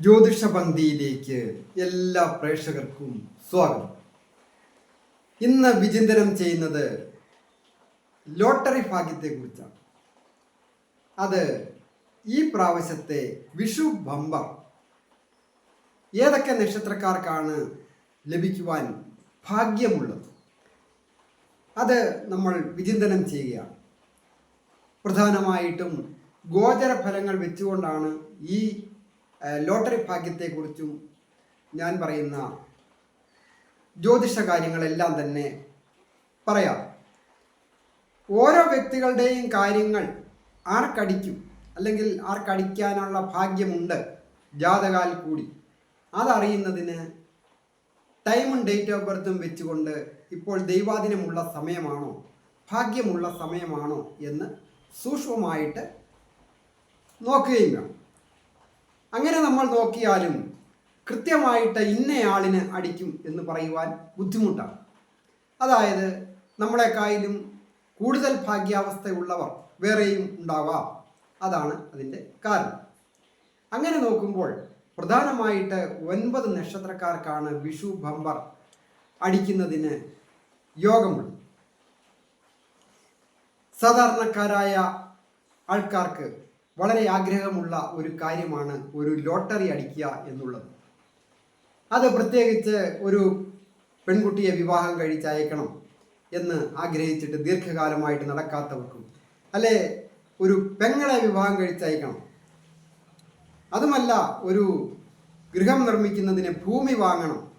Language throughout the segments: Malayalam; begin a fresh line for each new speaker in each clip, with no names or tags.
ജ്യോതിഷ പന്തിയിലേക്ക് എല്ലാ പ്രേക്ഷകർക്കും സ്വാഗതം. ഇന്ന് വിചിന്തനം ചെയ്യുന്നത് ലോട്ടറി ഭാഗ്യത്തെ ഭാഗ്യത്തെക്കുറിച്ചാണ് അത് ഈ പ്രാവശ്യത്തെ വിഷു ബമ്പർ ഏതൊക്കെ നക്ഷത്രക്കാർക്കാണ് ലഭിക്കുവാൻ ഭാഗ്യമുള്ളത്? അത് നമ്മൾ വിചിന്തനം ചെയ്യുകയാണ്. പ്രധാനമായിട്ടും ഗോചര ഫലങ്ങൾ വെച്ചുകൊണ്ടാണ് ഈ ലോട്ടറി ഭാഗ്യത്തെക്കുറിച്ചും ഞാൻ പറയുന്ന ജ്യോതിഷ കാര്യങ്ങളെല്ലാം തന്നെ പറയാം. ഓരോ വ്യക്തികളുടെയും കാര്യങ്ങൾ ആർക്കടിക്കും? അല്ലെങ്കിൽ ആർക്കടിക്കാനുള്ള ഭാഗ്യമുണ്ട് ജാതകാൽ കൂടി. അതറിയുന്നതിന് ടൈമും ഡേറ്റ് ഓഫ് ബർത്തും വെച്ചുകൊണ്ട് ഇപ്പോൾ ദൈവാദിനമുള്ള സമയമാണോ? ഭാഗ്യമുള്ള സമയമാണോ എന്ന് സൂക്ഷ്മമായിട്ട് നോക്കുകയും വേണം. അങ്ങനെ നമ്മൾ നോക്കിയാലും കൃത്യമായിട്ട് ഇന്നയാളിന് അടിക്കും എന്ന് പറയുവാൻ ബുദ്ധിമുട്ടാണ്. അതായത് നമ്മളെക്കായാലും കൂടുതൽ ഭാഗ്യാവസ്ഥയുള്ളവർ വേറെയും ഉണ്ടാവാം. അതാണ് അതിന്റെ കാരണം. അങ്ങനെ നോക്കുമ്പോൾ പ്രധാനമായിട്ട് ഒൻപത് നക്ഷത്രക്കാർക്കാണ് വിഷു ബമ്പർ അടിക്കുന്നതിന് യോഗമുള്ളത് സാധാരണക്കാരായ ആൾക്കാർക്ക് വളരെ ആഗ്രഹമുള്ള ഒരു കാര്യമാണ് ഒരു ലോട്ടറി അടിക്കുക എന്നുള്ളത്. അത് പ്രത്യേകിച്ച് ഒരു പെൺകുട്ടിയെ വിവാഹം കഴിച്ചയക്കണം എന്ന് ആഗ്രഹിച്ചിട്ട് ദീർഘകാലമായിട്ട് നടക്കാത്തവർക്കും അല്ലെ ഒരു പെങ്ങളെ വിവാഹം കഴിച്ചയക്കണം. അതുമല്ല ഒരു ഗൃഹം നിർമ്മിക്കുന്നതിന് ഭൂമി വാങ്ങണം.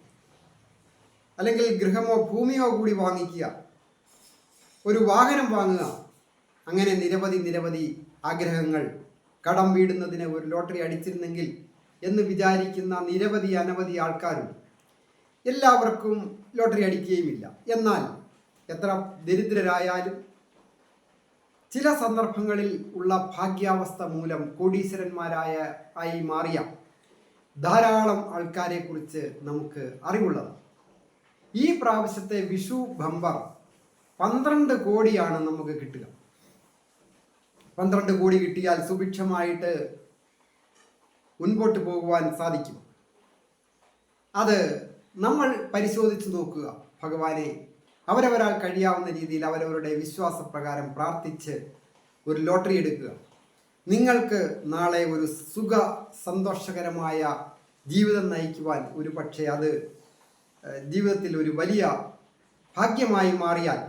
അല്ലെങ്കിൽ ഗൃഹമോ ഭൂമിയോ കൂടി വാങ്ങിക്കുക. ഒരു വാഹനം വാങ്ങുക. അങ്ങനെ നിരവധി നിരവധി ആഗ്രഹങ്ങൾ കടം വീടുന്നതിന് ഒരു ലോട്ടറി അടിച്ചിരുന്നെങ്കിൽ എന്ന് വിചാരിക്കുന്ന നിരവധി അനവധി ആൾക്കാരും എല്ലാവർക്കും ലോട്ടറി അടിക്കുകയുമില്ല. എന്നാൽ എത്ര ദരിദ്രരായാലും ചില സന്ദർഭങ്ങളിൽ ഉള്ള ഭാഗ്യാവസ്ഥ മൂലം കോടീശ്വരന്മാരായ ആയി മാറിയ ധാരാളം ആൾക്കാരെ കുറിച്ച് നമുക്ക് അറിവുള്ളതാണ്. ഈ പ്രാവശ്യത്തെ വിഷു ബമ്പർ പന്ത്രണ്ട് കോടിയാണ് നമുക്ക് കിട്ടുക. പന്ത്രണ്ട് കോടി കിട്ടിയാൽ സുഭിക്ഷമായിട്ട് മുൻപോട്ട് പോകുവാൻ സാധിക്കും. അത് നമ്മൾ പരിശോധിച്ച് നോക്കുക. ഭഗവാനെ അവരവരാൾ കഴിയാവുന്ന രീതിയിൽ അവരവരുടെ വിശ്വാസപ്രകാരം പ്രാർത്ഥിച്ച് ഒരു ലോട്ടറി എടുക്കുക. നിങ്ങൾക്ക് നാളെ ഒരു സുഖ സന്തോഷകരമായ ജീവിതം നയിക്കുവാൻ ഒരു പക്ഷേ അത് ജീവിതത്തിൽ ഒരു വലിയ ഭാഗ്യമായി മാറിയാൽ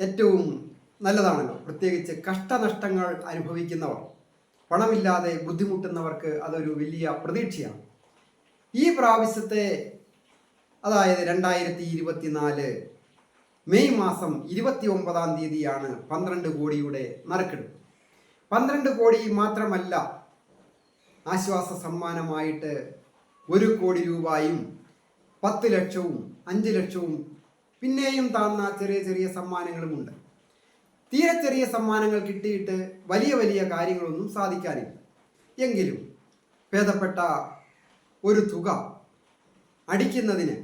ഏറ്റവും നല്ലതാണല്ലോ. പ്രത്യേകിച്ച് കഷ്ടനഷ്ടങ്ങൾ അനുഭവിക്കുന്നവർ പണമില്ലാതെ ബുദ്ധിമുട്ടുന്നവർക്ക് അതൊരു വലിയ പ്രതീക്ഷയാണ്. ഈ പ്രാവശ്യത്തെ അതായത് രണ്ടായിരത്തി ഇരുപത്തിനാല് മെയ് മാസം ഇരുപത്തി ഒമ്പതാം തീയതിയാണ് പന്ത്രണ്ട് കോടിയുടെ നറുക്കെടുപ്പ്. പന്ത്രണ്ട് കോടി മാത്രമല്ല ആശ്വാസ സമ്മാനമായിട്ട് ഒരു കോടി രൂപയും പത്ത് ലക്ഷവും അഞ്ച് ലക്ഷവും പിന്നെയും താന്ന ചെറിയ ചെറിയ സമ്മാനങ്ങളുമുണ്ട്. തീരെ ചെറിയ സമ്മാനങ്ങൾ കിട്ടിയിട്ട് വലിയ വലിയ കാര്യങ്ങളൊന്നും സാധിക്കാനില്ല. എങ്കിലും ഭേദപ്പെട്ട ഒരു തുക അടിക്കുന്നതിന്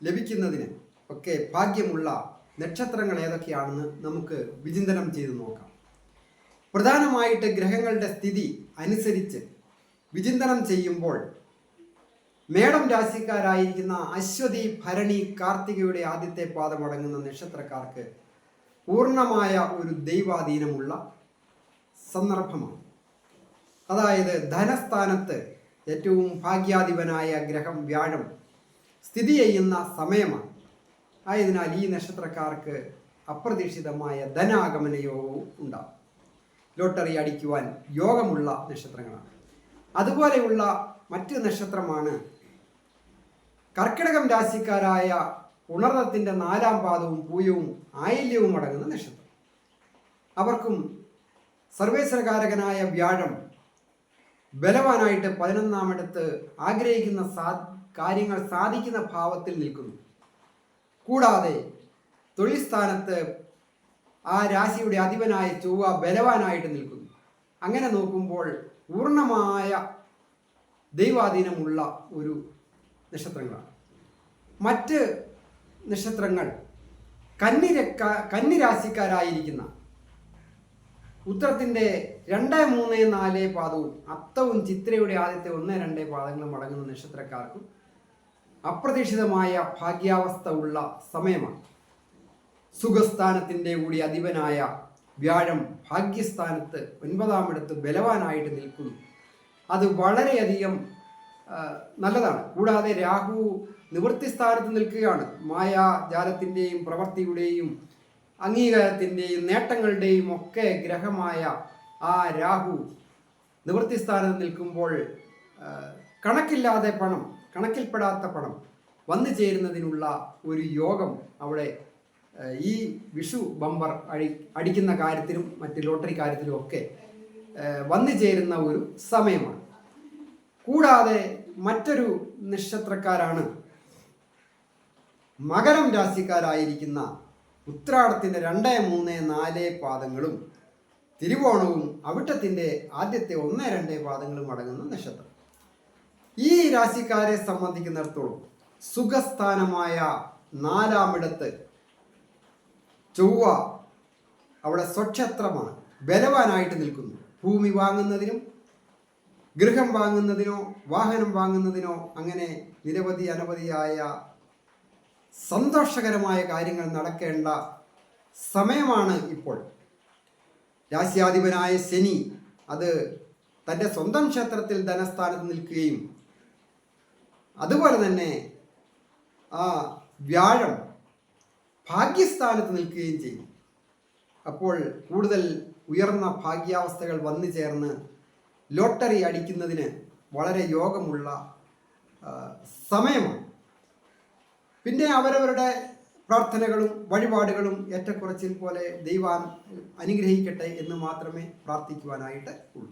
ലഭിക്കുന്നതിന് ഒക്കെ ഭാഗ്യമുള്ള നക്ഷത്രങ്ങൾ ഏതൊക്കെയാണെന്ന് നമുക്ക് വിചിന്തനം ചെയ്തു നോക്കാം. പ്രധാനമായിട്ട് ഗ്രഹങ്ങളുടെ സ്ഥിതി അനുസരിച്ച് വിചിന്തനം ചെയ്യുമ്പോൾ മേടം രാശിക്കാരായിരിക്കുന്ന അശ്വതി ഭരണി കാർത്തികയുടെ ആദ്യത്തെ പാദമടങ്ങുന്ന നക്ഷത്രക്കാർക്ക് പൂർണമായ ഒരു ദൈവാധീനമുള്ള സന്ദർഭമാണ്. അതായത് ധനസ്ഥാനത്ത് ഏറ്റവും ഭാഗ്യാധിപനായ ഗ്രഹം വ്യാഴം സ്ഥിതി ചെയ്യുന്ന സമയമാണ്. ആയതിനാൽ ഈ നക്ഷത്രക്കാർക്ക് അപ്രതീക്ഷിതമായ ധനാഗമന യോഗവും ഉണ്ടാകും ലോട്ടറി അടിക്കുവാൻ യോഗമുള്ള നക്ഷത്രങ്ങളാണ്. അതുപോലെയുള്ള മറ്റ് നക്ഷത്രമാണ് കർക്കിടകം രാശിക്കാരായ ഉണർന്നത്തിന്റെ നാലാം പാദവും പൂയവും ആയില്യവും അടങ്ങുന്ന നക്ഷത്രം. അവർക്കും സർവേശ്വരകാരകനായ വ്യാഴം ബലവാനായിട്ട് പതിനൊന്നാമിടത്ത് ആഗ്രഹിക്കുന്ന സാ കാര്യങ്ങൾ സാധിക്കുന്ന ഭാവത്തിൽ നിൽക്കുന്നു. കൂടാതെ തൊഴിൽ സ്ഥാനത്ത് ആ രാശിയുടെ അധിപനായ ചൊവ്വ ബലവാനായിട്ട് നിൽക്കുന്നു. അങ്ങനെ നോക്കുമ്പോൾ പൂർണമായ ദൈവാധീനമുള്ള ഒരു നക്ഷത്രങ്ങളാണ്. മറ്റ് നക്ഷത്രങ്ങൾ. കന്നിരക്ക കന്നിരാശിക്കാരായിരിക്കുന്ന ഉത്തരത്തിന്റെ രണ്ട് മൂന്ന് നാല് പാദവും അത്തവും ചിത്രയുടെ ആദ്യത്തെ ഒന്ന് രണ്ട് പാദങ്ങളും അടങ്ങുന്ന നക്ഷത്രക്കാർക്കും അപ്രതീക്ഷിതമായ ഭാഗ്യാവസ്ഥ ഉള്ള സമയമാണ്. സുഖസ്ഥാനത്തിന്റെ കൂടി അധിപനായ വ്യാഴം ഭാഗ്യസ്ഥാനത്ത് ഒൻപതാമിടത്ത് ബലവാനായിട്ട് നിൽക്കുന്നു. അത് വളരെയധികം നല്ലതാണ്. കൂടാതെ രാഹു നിവൃത്തി സ്ഥാനത്ത് നിൽക്കുകയാണ്. മായ ജാലത്തിന്റെയും പ്രവൃത്തിയുടെയും അംഗീകാരത്തിന്റെയും നേട്ടങ്ങളുടെയും ഒക്കെ ഗ്രഹമായ ആ രാഹു നിവൃത്തി സ്ഥാനത്ത് നിൽക്കുമ്പോൾ കണക്കില്ലാതെ പണം കണക്കിൽപ്പെടാത്ത പണം വന്നു ചേരുന്നതിനുള്ള ഒരു യോഗം അവിടെ ഈ വിഷു ബമ്പർ അടി അടിക്കുന്ന കാര്യത്തിലും മറ്റ് ലോട്ടറി കാര്യത്തിലും ഒക്കെ വന്നു ചേരുന്ന ഒരു സമയമാണ്. കൂടാതെ മറ്റൊരു നക്ഷത്രക്കാരാണ്. മകരം രാശിക്കാരായിരിക്കുന്ന ഉത്രാടത്തിന്റെ രണ്ട് മൂന്ന് നാല് പാദങ്ങളും തിരുവോണവും അവിട്ടത്തിന്റെ ആദ്യത്തെ ഒന്ന് രണ്ട് പാദങ്ങളും അടങ്ങുന്ന നക്ഷത്രം. ഈ രാശിക്കാരെ സംബന്ധിക്കുന്നിടത്തോളം സുഖസ്ഥാനമായ നാലാമിടത്ത് ചൊവ്വ അവിടെ സ്വക്ഷത്രമാണ്. ബലവാനായിട്ട് നിൽക്കുന്നു. ഭൂമി വാങ്ങുന്നതിനും ഗൃഹം വാങ്ങുന്നതിനോ വാഹനം വാങ്ങുന്നതിനോ അങ്ങനെ നിരവധി അനവധിയായ സന്തോഷകരമായ കാര്യങ്ങൾ നടക്കേണ്ട സമയമാണ് ഇപ്പോൾ. രാശ്യാധിപനായ ശനി അത് തന്റെ സ്വന്തം ക്ഷേത്രത്തിൽ ധനസ്ഥാനത്ത് നിൽക്കുകയും അതുപോലെ തന്നെ ആ വ്യാഴം ഭാഗ്യസ്ഥാനത്ത് നിൽക്കുകയും ചെയ്യും. അപ്പോൾ കൂടുതൽ ഉയർന്ന ഭാഗ്യാവസ്ഥകൾ വന്നു ചേർന്ന് ലോട്ടറി അടിക്കുന്നതിന് വളരെ യോഗമുള്ള സമയമാണ്. പിന്നെ അവരവരുടെ പ്രാർത്ഥനകളും വഴിപാടുകളും ഏറ്റക്കുറച്ചിൽ പോലെ ദൈവാൻ അനുഗ്രഹിക്കട്ടെ എന്ന് മാത്രമേ പ്രാർത്ഥിക്കുവാനായിട്ട് ഉള്ളൂ.